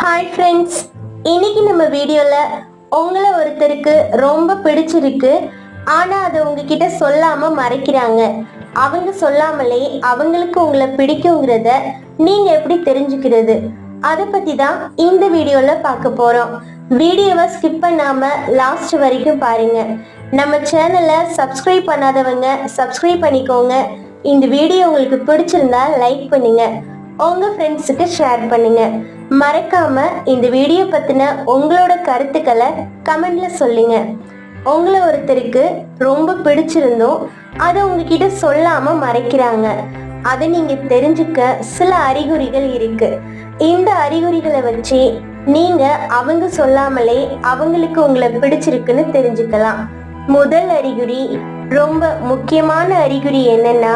Hi friends இன்னைக்கு நம்ம வீடியோவில் உங்களை ஒருத்தருக்கு ரொம்ப பிடிச்சிருக்கு. ஆனால் அதை உங்ககிட்ட சொல்லாமல் மறைக்கிறாங்க. அவங்க சொல்லாமலே அவங்களுக்கு உங்களை பிடிக்குங்கிறத நீங்கள் எப்படி தெரிஞ்சுக்கிறது? அதை பற்றி தான் இந்த வீடியோவில் பார்க்க போகிறோம் வீடியோவை ஸ்கிப் பண்ணாமல் லாஸ்ட் வரைக்கும் பாருங்க. நம்ம சேனலை சப்ஸ்கிரைப் பண்ணாதவங்க சப்ஸ்கிரைப் பண்ணிக்கோங்க. இந்த வீடியோ உங்களுக்கு பிடிச்சிருந்தா லைக் பண்ணுங்க. உங்க ஃப்ரெண்ட்ஸுக்கு ஷேர் பண்ணுங்க. மறக்காம இந்த வீடியோ பத்தின உங்களோட கருத்துக்களை கமெண்ட்ல சொல்லுங்க. உங்களை ஒருத்தருக்கு ரொம்ப பிடிச்சிருந்தோம் அதை உங்ககிட்ட சொல்லாம மறைக்கிறாங்க. அதை நீங்க தெரிஞ்சுக்க சில அறிகுறிகள் இருக்கு. இந்த அறிகுறிகளை வச்சு நீங்க அவங்க சொல்லாமலே அவங்களுக்கு உங்களை பிடிச்சிருக்குன்னு தெரிஞ்சுக்கலாம். முதல் அறிகுறி ரொம்ப முக்கியமான அறிகுறி என்னன்னா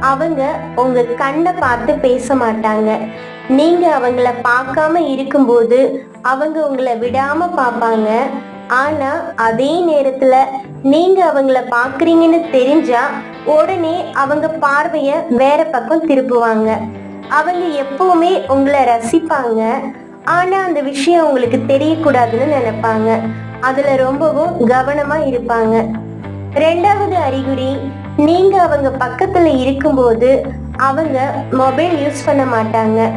அவங்க உங்க கண்ணை பார்த்து பேச மாட்டாங்க. நீங்க அவங்கள பார்க்காம இருக்கும்போது அவங்க உங்களை விடாம பார்ப்பாங்க. ஆனா அதே நேரத்துல நீங்க அவங்கள பாக்குறீங்கன்னு தெரிஞ்சா உடனே அவங்க பார்வைய வேற பக்கம் திருப்புவாங்க. அவங்க எப்பவுமே உங்களை ரசிப்பாங்க. ஆனா அந்த விஷயம் உங்களுக்கு தெரியக்கூடாதுன்னு நினைப்பாங்க. அதுல ரொம்பவும் கவனமா இருப்பாங்க. ரெண்டாவது அறிகுறி நீங்க அவங்க பக்கத்துல இருக்கும்போது அவங்க மொபைல் யூஸ் பண்ண மாட்டாங்க.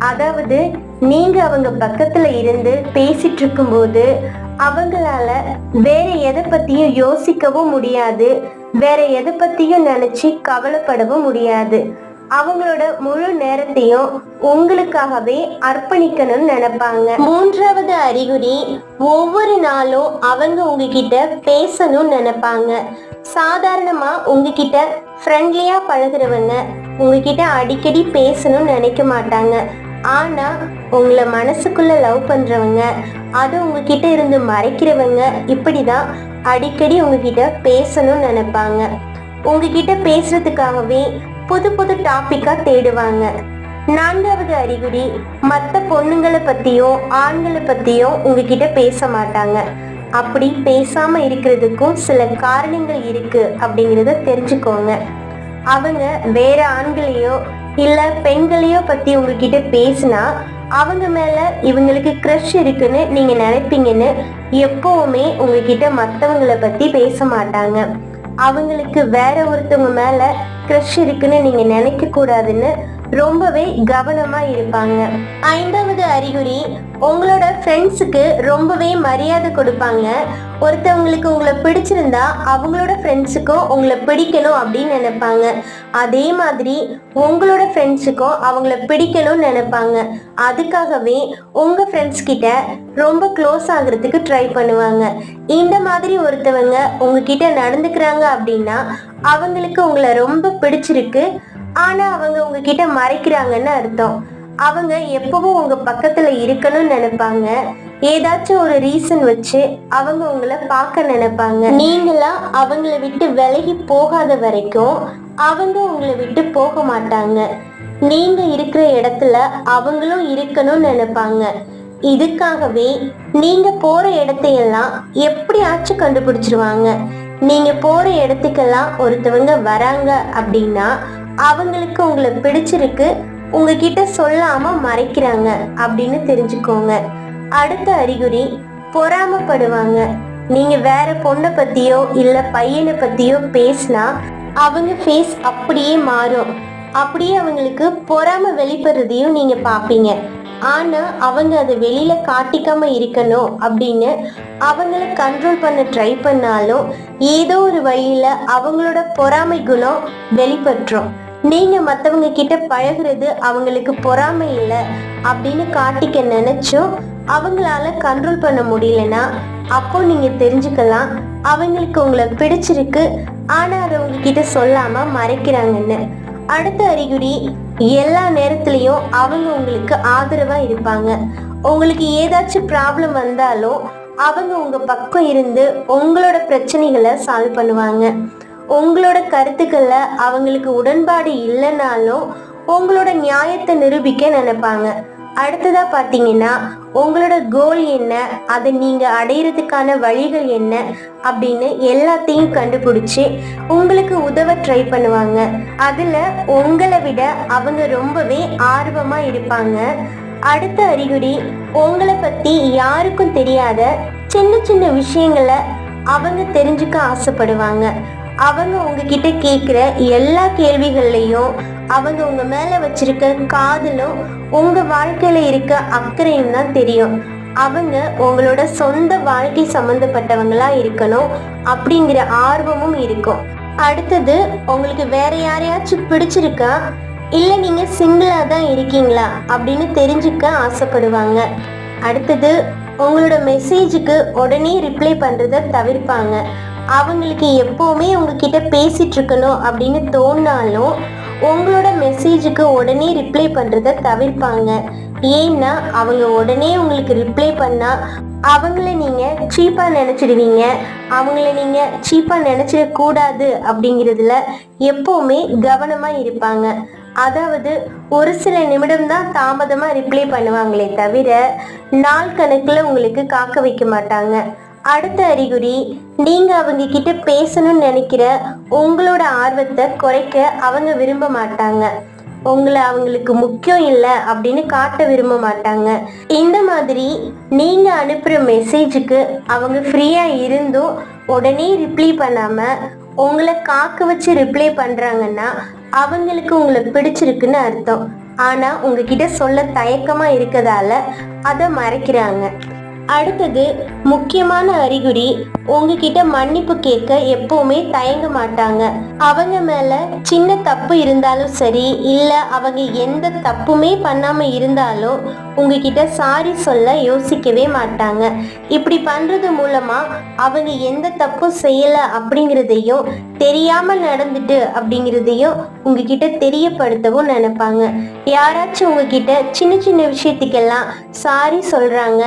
அதாவது நீங்க அவங்க பக்கத்துல இருந்து பேசிட்டு இருக்கும்போது அவங்களால வேற எதை பத்தியும் யோசிக்கவும் முடியாது. வேற எதை பத்தியும் நினைச்சு கவலைப்படவும் முடியாது. அவங்களோட முழு நேரத்தையும் உங்களுக்காகவே அர்ப்பணிக்கணும்னு நினைப்பாங்க. மூன்றாவது அறிகுறி ஒவ்வொரு நாளும் அவங்க உங்ககிட்ட பேசணும்னு நினைப்பாங்க. சாதாரணமா உங்ககிட்ட ஃப்ரெண்ட்லியா பழகுறவங்க உங்ககிட்ட அடிக்கடி பேசணும்னு நினைக்க மாட்டாங்க. ஆனா உங்களை மனசுக்குள்ள லவ் பண்றவங்க அது உங்ககிட்ட இருந்து மறைக்கிறவங்க இப்படிதான் அடிக்கடி உங்ககிட்ட பேசணும்னு நினைப்பாங்க. உங்ககிட்ட பேசுறதுக்காகவே புது புது டாப்பிக்காக தேடுவாங்க. நான்காவது அறிகுறி மற்ற பொண்ணுங்களை பத்தியும் ஆண்களை பத்தியும் உங்ககிட்ட பேச மாட்டாங்க. அப்படி பேசாம இருக்கிறதுக்கும் சில காரணங்கள் இருக்கு அப்படிங்கிறத தெரிஞ்சுக்கோங்க. அவங்க வேற ஆண்களையோ இல்ல பெண்களையோ பத்தி உங்ககிட்ட பேசினா அவங்க மேல இவங்களுக்கு க்ரஷ் இருக்குன்னு நீங்க நினைப்பீங்கன்னு எப்பவுமே உங்ககிட்ட மத்தவங்கள பத்தி பேச மாட்டாங்க. அவங்களுக்கு வேற ஒருத்தவங்க மேல க்ரஷ் இருக்குன்னு நீங்க நினைக்க கூடாதுன்னு ரொம்பவே கவனமா இருப்பாங்க. ஐந்தாவது அறிகுறி உங்களோட ஃப்ரெண்ட்ஸுக்கு ரொம்பவே மரியாதை கொடுப்பாங்க. ஒருத்தவங்களுக்கு உங்களை பிடிச்சிருந்தா அவங்களோட ஃப்ரெண்ட்ஸுக்கும் உங்களை பிடிக்கணும் அப்படின்னு நினைப்பாங்க. அதே மாதிரி உங்களோட ஃப்ரெண்ட்ஸுக்கும் அவங்கள பிடிக்கணும்னு நினைப்பாங்க. அதுக்காகவே உங்கள் ஃப்ரெண்ட்ஸ் கிட்ட ரொம்ப க்ளோஸ் ஆகுறதுக்கு ட்ரை பண்ணுவாங்க. இந்த மாதிரி ஒருத்தவங்க உங்ககிட்ட நடந்துக்கிறாங்க அப்படின்னா அவங்களுக்கு உங்களை ரொம்ப பிடிச்சிருக்கு. ஆனா அவங்க உங்ககிட்ட மறைக்கிறாங்கன்னு அர்த்தம். அவங்க எப்பவும் உங்க பக்கத்துல இருக்கணும்னு நினைப்பாங்க. ஏதாச்சும் ஒரு ரீசன் வச்சு அவங்க உங்களை பார்க்க நினைப்பாங்க. நீங்களா அவங்கள விட்டு விலகி போகாத வரைக்கும் அவங்க உங்களை விட்டு போக மாட்டாங்க. நீங்க இருக்கிற இடத்துல அவங்களும் இருக்கணும்னு நினைப்பாங்க. இதுக்காகவே நீங்க போற இடத்தையெல்லாம் எப்படியாச்சும் கண்டுபிடிச்சிருவாங்க. நீங்க போற இடத்துக்கெல்லாம் ஒருத்தவங்க வராங்க அப்படின்னா அவங்களுக்கு உங்களை பிடிச்சிருக்கு உங்ககிட்ட சொல்லாம மறைக்கிறாங்க அப்படின்னு தெரிஞ்சுக்கோங்க. அடுத்த அறிகுறி பொறாமப்படுவாங்க. நீங்க வேற பொண்ணை பத்தியோ இல்ல பையனை பத்தியோ பேசினா அவங்க ஃபேஸ் அப்படியே மாறும். அப்படியே அவங்களுக்கு பொறாம வெளிப்படுறதையும் நீங்க பாப்பீங்க ஆனா அவங்க அதை வெளியில காட்டிக்காம இருக்கணும் அப்படின்னு அவங்கள கண்ட்ரோல் பண்ண ட்ரை பண்ணாலும் ஏதோ ஒரு வழியில அவங்களோட பொறாமை குணம் வெளிப்பற்றும் நீங்க மத்தவங்க கிட்ட பழகுறது அவங்களுக்கு பொறாமை இல்லை அப்படின்னு காட்டிக்க நினைச்சும் அவங்களால கண்ட்ரோல் பண்ண முடியலன்னா அப்போ நீங்க தெரிஞ்சுக்கலாம் அவங்களுக்கு உங்களை பிடிச்சிருக்கு ஆனா அதை உங்ககிட்ட சொல்லாம மறைக்கிறாங்கன்னு. அடுத்த அறிகுறி எல்லா நேரத்துலயும் அவங்க உங்களுக்கு ஆதரவா இருப்பாங்க. உங்களுக்கு ஏதாச்சும் ப்ராப்ளம் வந்தாலும் அவங்க உங்க பக்கம் இருந்து உங்களோட பிரச்சனைகளை சால்வ் பண்ணுவாங்க. உங்களோட கருத்துக்களை அவங்களுக்கு உடன்பாடு இல்லைனாலும் உங்களோட நியாயத்தை நிரூபிக்க நினைப்பாங்க. அடுத்ததா பாத்தீங்கன்னா உங்களோட கோல் என்ன? அதை நீங்க அடையிறதுக்கான வழிகள் என்ன? அப்படின்னு எல்லாத்தையும் கண்டுபிடிச்சு உங்களுக்கு உதவ ட்ரை பண்ணுவாங்க. அதுல உங்களை விட அவங்க ரொம்பவே ஆர்வமா இருப்பாங்க. அடுத்த அறிகுறி உங்களை பத்தி யாருக்கும் தெரியாத சின்ன சின்ன விஷயங்களை அவங்க தெரிஞ்சுக்க ஆசைப்படுவாங்க. அவங்க உங்ககிட்ட கேட்குற எல்லா கேள்விகள்லையும் அவங்க உங்க மேல வச்சிருக்க காதலும் உங்க வாழ்க்கையில இருக்க அக்கறையும் தான் தெரியும். அவங்க உங்களோட சொந்த வாழ்க்கை சம்பந்தப்பட்டவங்களா இருக்கணும் அப்படிங்கிற ஆர்வமும் இருக்கும். அடுத்தது உங்களுக்கு வேற யாரையாச்சும் பிடிச்சிருக்கா? இல்ல நீங்க சிங்கிளா தான் இருக்கீங்களா? அப்படின்னு தெரிஞ்சுக்க ஆசைப்படுவாங்க. அடுத்தது உங்களோட மெசேஜுக்கு உடனே ரிப்ளை பண்றத தவிர்ப்பாங்க. அவங்களுக்கு எப்பவுமே உங்ககிட்ட பேசிட்டு இருக்கணும் அப்படின்னு தோணினாலும் உங்களோட மெசேஜுக்கு உடனே ரிப்ளை பண்றத தவிர்ப்பாங்க. ஏன்னா அவங்க உடனே உங்களுக்கு ரிப்ளை பண்ணா அவங்கள நீங்க சீப்பா நினைச்சிடுவீங்க. அவங்கள நீங்க சீப்பா நினச்சிடக்கூடாது அப்படிங்கிறதுல எப்போவுமே கவனமா இருப்பாங்க. அதாவது ஒரு சில நிமிடம் தான் தாமதமா ரிப்ளை பண்ணுவாங்களே தவிர நாள் கணக்கில் உங்களுக்கு காக்க வைக்க மாட்டாங்க. அடுத்த அறிகுறி நீங்க அவங்க கிட்ட பேசணும்னு நினைக்கிற உங்களோட ஆர்வத்தை குறைக்க அவங்க விரும்ப மாட்டாங்க. உங்களை அவங்களுக்கு முக்கியம் இல்லை அப்படின்னு காட்ட விரும்ப மாட்டாங்க. இந்த மாதிரி நீங்க அனுப்புற மெசேஜுக்கு அவங்க ஃப்ரீயா இருந்தும் உடனே ரிப்ளை பண்ணாம உங்களை காக்க வச்சு ரிப்ளை பண்றாங்கன்னா அவங்களுக்கு உங்களை பிடிச்சிருக்குன்னு அர்த்தம். ஆனா உங்ககிட்ட சொல்ல தயக்கமா இருக்கதால அதை மறைக்கிறாங்க. அடுத்தது முக்கியமான அறிகுறி உங்ககிட்ட மன்னிப்பு கேட்க எப்பவுமே தயங்க மாட்டாங்க. அவங்க மேல சின்ன தப்பு இருந்தாலும் சரி இல்ல அவங்க எந்த தப்புமே பண்ணாம இருந்தாலும் உங்ககிட்ட சாரி சொல்ல யோசிக்கவே மாட்டாங்க. இப்படி பண்றது மூலமா அவங்க எந்த தப்பும் செய்யல அப்படிங்கிறதையும் தெரியாம நடந்துட்டு அப்படிங்கிறதையும் உங்ககிட்ட தெரியப்படுத்தவும் நினைப்பாங்க. யாராச்சும் உங்ககிட்ட சின்ன சின்ன விஷயத்துக்கெல்லாம் சாரி சொல்றாங்க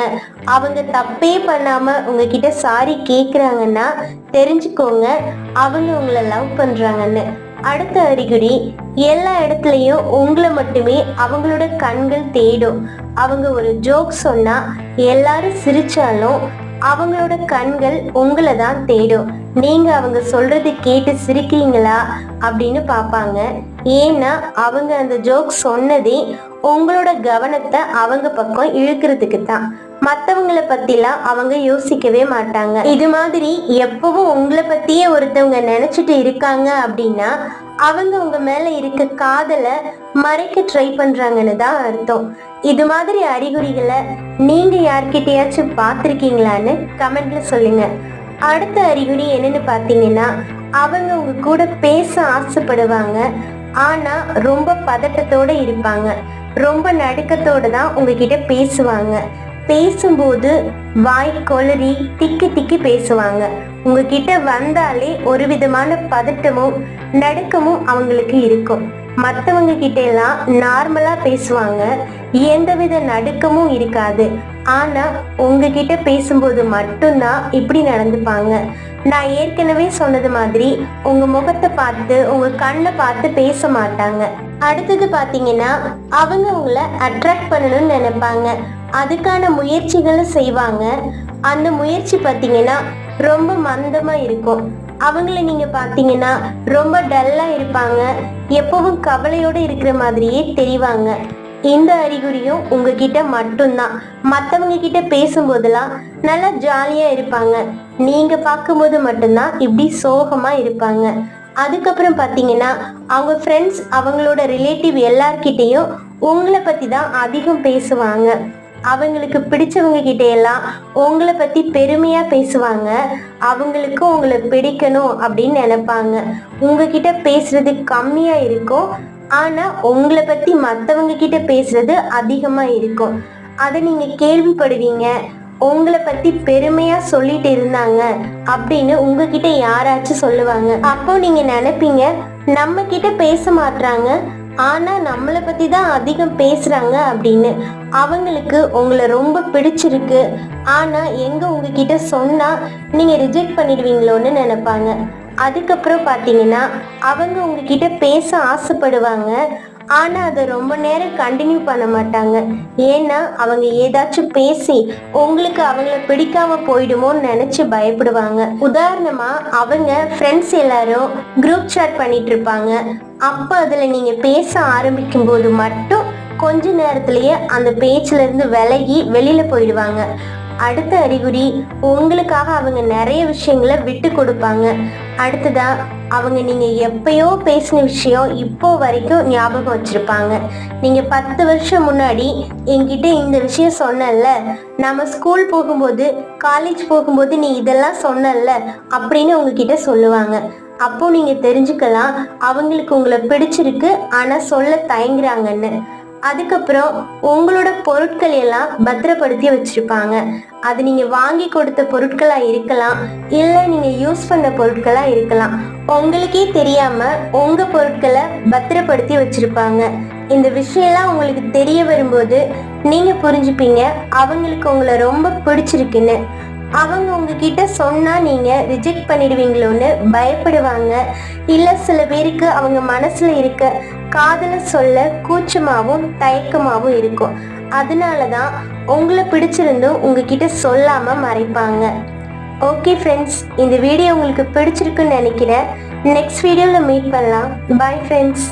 அவங்க தப்பே பண்ணாம உங்ககிட்ட சாரி கேக்குறாங்கன்னா தெரிஞ்சுக்கோங்க அவங்க உங்களை லவ் பண்றாங்கன்னு. அடுத்த அறிகுறி எல்லா இடத்துலையும் உங்களை மட்டுமே அவங்களோட கண்கள் தேடும். அவங்க ஒரு ஜோக் சொன்னா எல்லாரும் சிரிச்சாலும் அவங்களோட கண்கள் உங்களை தான் தேடும். நீங்க அவங்க சொல்றது கேட்டு சிரிக்கிறீங்களா அப்படின்னு பார்ப்பாங்க. ஏன்னா அவங்க அந்த ஜோக் சொன்னதே உங்களோட கவனத்தை அவங்க பக்கம் இழுக்கிறதுக்கு தான் மற்றவங்களை பத்திலாம் அவங்க யோசிக்கவே மாட்டாங்க. இது மாதிரி எப்பவும் உங்களை பத்தியே ஒருத்தவங்க நினைச்சிட்டு இருக்காங்க அப்படின்னா அவங்க உங்க மேல இருக்க காதலை மறைக்க ட்ரை பண்றாங்கன்னு தான் அர்த்தம். இது மாதிரி அறிகுறிகளை நீங்க யார்கிட்டயாச்சும் பார்த்துருக்கீங்களான்னு கமெண்ட்ல சொல்லுங்க. அடுத்த அறிகுறி என்னன்னு பார்த்தீங்கன்னா அவங்க உங்க கூட பேச ஆசைப்படுவாங்க. ஆனா ரொம்ப பதட்டத்தோட இருப்பாங்க. ரொம்ப நடுக்கத்தோட தான் உங்ககிட்ட பேசுவாங்க. பேசும்போது வாய் கொளறி திக்கி திக்கி பேசுவாங்க. உங்ககிட்ட வந்தாலே ஒரு விதமான பதட்டமும் நடுக்கமும் அவங்களுக்கு இருக்கும். மற்றவங்க கிட்ட எல்லாம் நார்மலா பேசுவாங்க. எந்தவித நடுக்கமும் இருக்காது. ஆனா உங்ககிட்ட பேசும்போது மட்டும்தான் இப்படி நடந்துப்பாங்க. நான் ஏற்கனவே சொன்னது மாதிரி உங்க முகத்தை பார்த்து உங்க கண்ணை பார்த்து பேச மாட்டாங்க. அடுத்தது பாத்தீங்கன்னா அவங்க உங்களை அட்ராக்ட் பண்ணணும்னு நினைப்பாங்க. அதுக்கான முயற்சிகளை செய்வாங்க. அந்த முயற்சி பார்த்தீங்கன்னா ரொம்ப மந்தமா இருக்கும். அவங்கள நீங்க பாத்தீங்கன்னா ரொம்ப டல்லா இருப்பாங்க. எப்பவும் கவலையோட இருக்கிற மாதிரியே தெரிவாங்க. இந்த அறிகுறியும் உங்ககிட்ட மட்டும்தான். மற்றவங்க கிட்ட பேசும்போதெல்லாம் நல்லா ஜாலியா இருப்பாங்க. நீங்க பார்க்கும்போது மட்டும்தான் இப்படி சோகமா இருப்பாங்க. அதுக்கப்புறம் பார்த்தீங்கன்னா அவங்க ஃப்ரெண்ட்ஸ் அவங்களோட ரிலேட்டிவ் எல்லார்கிட்டேயும் உங்களை பற்றி தான் அதிகம் பேசுவாங்க. அவங்களுக்கு பிடிச்சவங்க கிட்ட எல்லாம் உங்களை பத்தி பெருமையா பேசுவாங்க. அவங்களுக்கு உங்களை பிடிக்கணும் அப்படின்னு நினைப்பாங்க. உங்ககிட்ட பேசுறது கம்மியா இருக்கும். ஆனா உங்களை பத்தி மத்தவங்க கிட்ட பேசுறது அதிகமா இருக்கும். அதை நீங்க கேள்விப்படுவீங்க. உங்களை பத்தி பெருமையா சொல்லிட்டு இருந்தாங்க அப்படின்னு உங்ககிட்ட யாராச்சும் சொல்லுவாங்க. அப்போ நீங்க நினைப்பீங்க நம்ம கிட்ட பேச மாட்றாங்க. ஆனா நம்மளை பற்றி தான் அதிகம் பேசுறாங்க அப்படின்னு. அவங்களுக்கு உங்களை ரொம்ப பிடிச்சிருக்கு. ஆனா எங்க உங்ககிட்ட சொன்னா நீங்க ரிஜெக்ட் பண்ணிடுவீங்களோன்னு நினைப்பாங்க. அதுக்கப்புறம் பார்த்தீங்கன்னா அவங்க உங்ககிட்ட பேச ஆசைப்படுவாங்க. ஆனா அதை ரொம்ப நேரம் கண்டினியூ பண்ண மாட்டாங்க. ஏன்னா அவங்க ஏதாச்சும் பேசி உங்களுக்கு அவங்கள பிடிக்காம போயிடுமோன்னு நினைச்சு பயப்படுவாங்க. உதாரணமா அவங்க ஃப்ரெண்ட்ஸ் எல்லாரும் குரூப் சாட் பண்ணிட்டு இருப்பாங்க அப்ப அதுல நீங்க பேச ஆரம்பிக்கும் போது மட்டும் கொஞ்ச நேரத்திலேயே அந்த பேச்சுல இருந்து விலகி வெளியில போயிடுவாங்க. அடுத்த அறிகுறி உங்களுக்காக அவங்க நிறைய விஷயங்களை விட்டு கொடுப்பாங்க. அடுத்ததா அவங்க நீங்க எப்பயோ பேசின விஷயம் இப்போ வரைக்கும் ஞாபகம் வச்சிருப்பாங்க. நீங்க பத்து வருஷம் முன்னாடி என்கிட்ட இந்த விஷயம் சொன்னல நம்ம ஸ்கூல் போகும்போது காலேஜ் போகும்போது நீ இதெல்லாம் சொன்னல அப்படின்னு உங்ககிட்ட சொல்லுவாங்க. அப்போ நீங்க தெரிஞ்சுக்கலாம் அவங்களுக்கு உங்களை பிடிச்சிருக்கு ஆனா சொல்ல தயங்குறாங்கன்னு. அதுக்கப்புறம் உங்களோட பொருட்கள் எல்லாம் பத்திரப்படுத்தி வச்சிருப்பாங்க. அது நீங்க வாங்கி கொடுத்த பொருட்களா இருக்கலாம் இல்ல நீங்க யூஸ் பண்ண பொருட்களா இருக்கலாம். உங்களுக்கே தெரியாம உங்க பொருட்களை பத்திரப்படுத்தி வச்சிருப்பாங்க. இந்த விஷயம்லாம் உங்களுக்கு தெரிய வரும்போது நீங்க புரிஞ்சுப்பீங்க. அவங்களுக்கு உங்களை ரொம்ப பிடிச்சிருக்குன்னு. அவங்க உங்ககிட்ட சொன்னா நீங்க ரிஜெக்ட் பண்ணிடுவீங்களோன்னு பயப்படுவாங்க. இல்ல சில பேருக்கு அவங்க மனசுல இருக்க காதல சொல்ல கூச்சமாகவும் தயக்கமாகவும் இருக்கும். அதனால தான் உங்களை பிடிச்சிருந்தும் உங்ககிட்ட சொல்லாம மறைப்பாங்க. ஓகே ஃப்ரெண்ட்ஸ் இந்த வீடியோ உங்களுக்கு பிடிச்சிருக்குன்னு நினைக்கிறேன். நெக்ஸ்ட் வீடியோவில் மீட் பண்ணலாம். Bye friends